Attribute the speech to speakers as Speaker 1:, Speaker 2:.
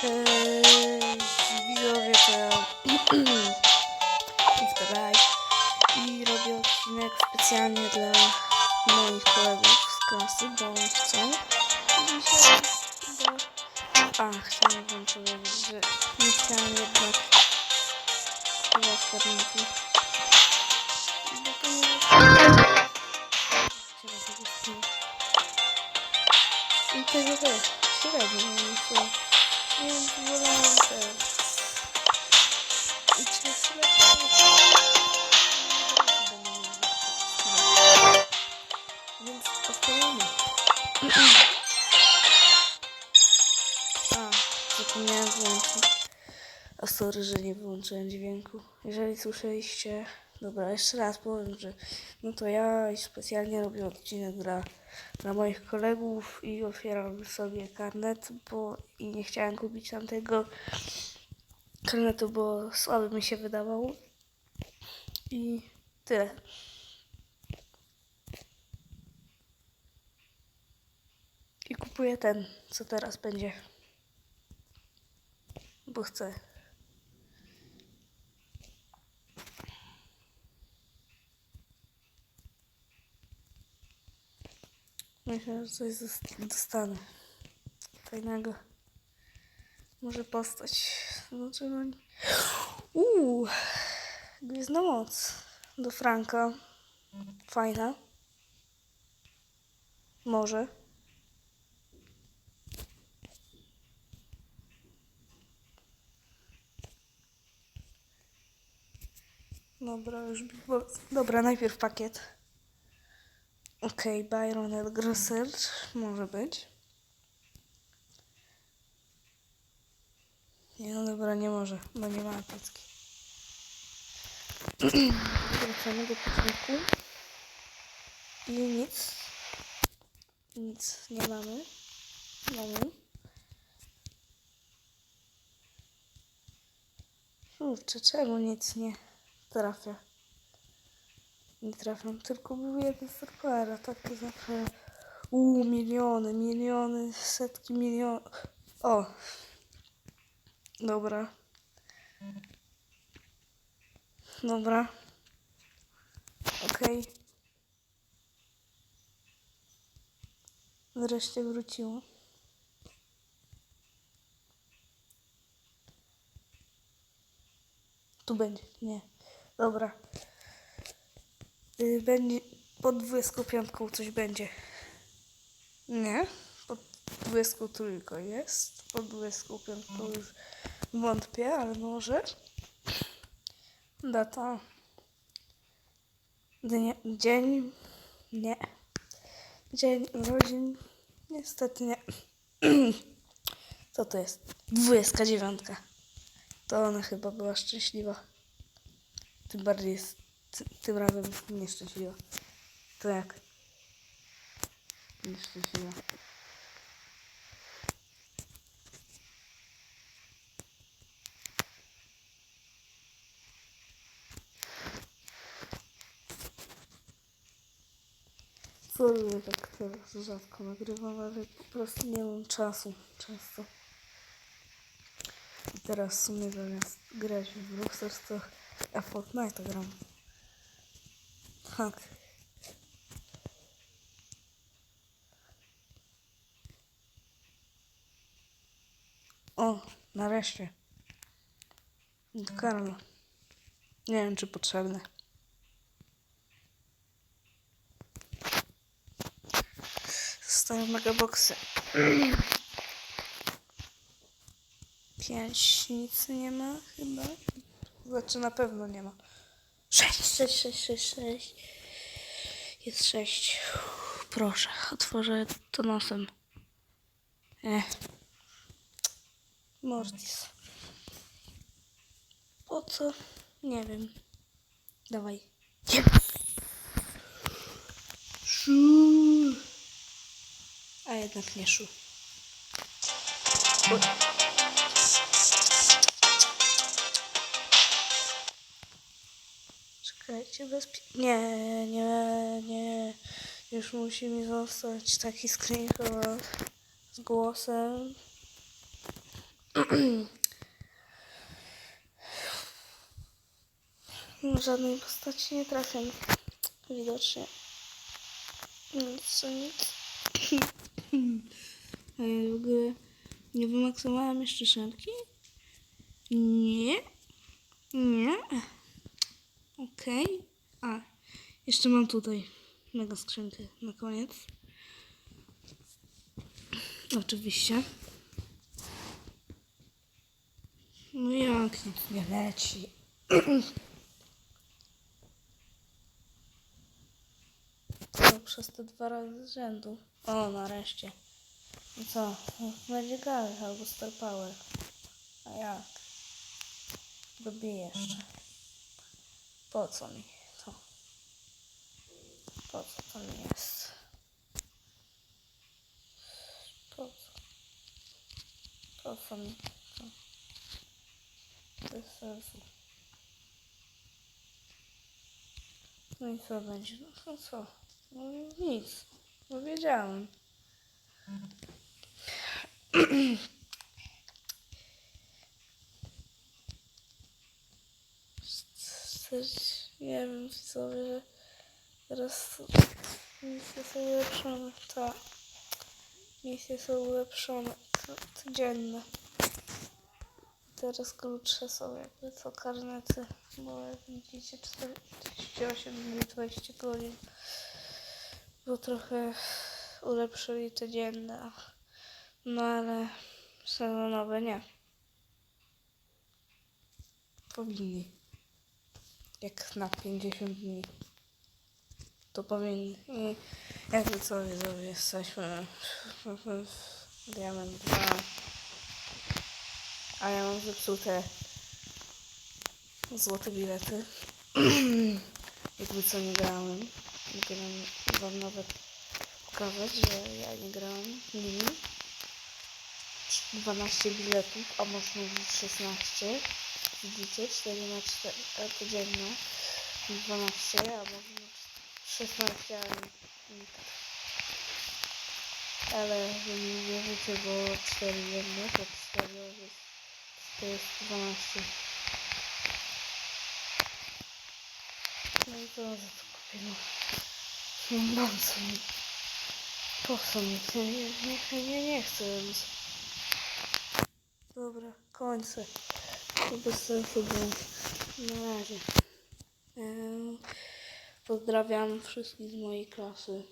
Speaker 1: Cześć widzowie, to ja. Live i robię odcinek specjalnie dla moich kolegów z klasy, bo chcą dzisiaj. A, chciałem wam powiedzieć, że nie chciałem jednak kupować karniki. Bo stylu. I tego też, średnio, nie. A, zapomniałem włączyć. A sorry, że nie wyłączyłem dźwięku. Jeżeli słyszeliście... Dobra, jeszcze raz powiem, że no to ja specjalnie robię odcinek dla, dla moich kolegów i otwieram sobie karnet, bo i nie chciałem kupić tamtego karnetu, bo słaby mi się wydawał. I tyle. I kupuję ten, co teraz będzie. Bo chcę. Myślę, że coś dostanę. Fajnego. Może postać. Znaczy, no... nie- Uuu! Gwiezdna moc. Do Franka. Fajna. Może. Dobra, już... Big. Dobra, najpierw pakiet. Okej, Byron Elgrosser może być. Nie, no dobra, nie może, bo nie ma apteczki. Wracamy do początku. I nic. Nic nie mamy. Mamy. Kurczę, czemu nic nie trafia? Nie trafiam, tylko był jeden super, a takie zawsze... Uuu, miliony, miliony, setki milionów. O! Dobra. Dobra. Okej. Wreszcie wróciło. Tu będzie, nie. Dobra. Y, Będzie pod 25 coś będzie. Nie, pod 23 jest. Pod 25 już wątpię, ale może. Data. Dnie, dzień. Nie. Dzień urodzin. Niestety nie. Co to jest? 29. To ona chyba była szczęśliwa. Tym bardziej jest ty, tym razem nieszczęśliwa. To jak? Nieszczęśliwa. Sorry, tak teraz rzadko nagrywam, ale po prostu nie mam czasu często. I teraz w sumie zamiast grać w Rockstars ja Fortnite gram. Tak. O, nareszcie. Do Karla. Nie wiem, czy potrzebne. Zostają megaboxy. Pięć nic nie ma chyba. Znaczy na pewno nie ma. Sześć, sześć, sześć, sześć, sześć. Jest sześć. Proszę, otworzę to nosem. Nie. Mortis. Po co? Nie wiem. Dawaj. Szu. A jednak nie szu. Oj. Nie, nie, nie. Już musi mi zostać taki screenshot z głosem. No, Żadnej postaci nie trafię. Widocznie. Nic, nic. A ja w ogóle nie wymaksowałam jeszcze szarki? Nie. Nie. Okej. A, jeszcze mam tutaj mega skrzynkę na koniec. Oczywiście. No jak nic nie leci. To przez te dwa razy z rzędu. O, nareszcie. No co? No, Będzie gal albo Star Power. A jak? Dobiję jeszcze. Po co mi to? Co to mi jest? Po co? Po co mi to? Bez sensu. No i co będzie? No to co? No nic. No wiedziałem. Coś, nie wiem, widzowie, że teraz misje są ulepszone. Tak. Misje są ulepszone. Co- Codzienne. Teraz krótsze są jakby co karnety, bo jak widzicie 48 dni 20 godzin. Bo trochę ulepszyli te dzienne. No ale sezonowe nie. Powinni. Jak na 50 dni. To powinni. I jakby co widzowie, jesteśmy w, Diamond 2. A ja mam zepsute złote bilety. Jakby co nie grałem. Mogę wam- wam nawet pokazać, że ja nie grałem nimi. 12 biletów, a można mówić 16. Widzicie? 4 na 4 e, codziennie. 12, a można 16, ale, mi nie wierzycie, bo 4 jedne to 4 jest, to jest 12. No i to za to kupię, no. Nie mam mi. Po co mi? to? Nie, nie, nie, nie chcę. Dobra, kończę. To bez sensu było. Na razie. Pozdrawiam wszystkich z mojej klasy.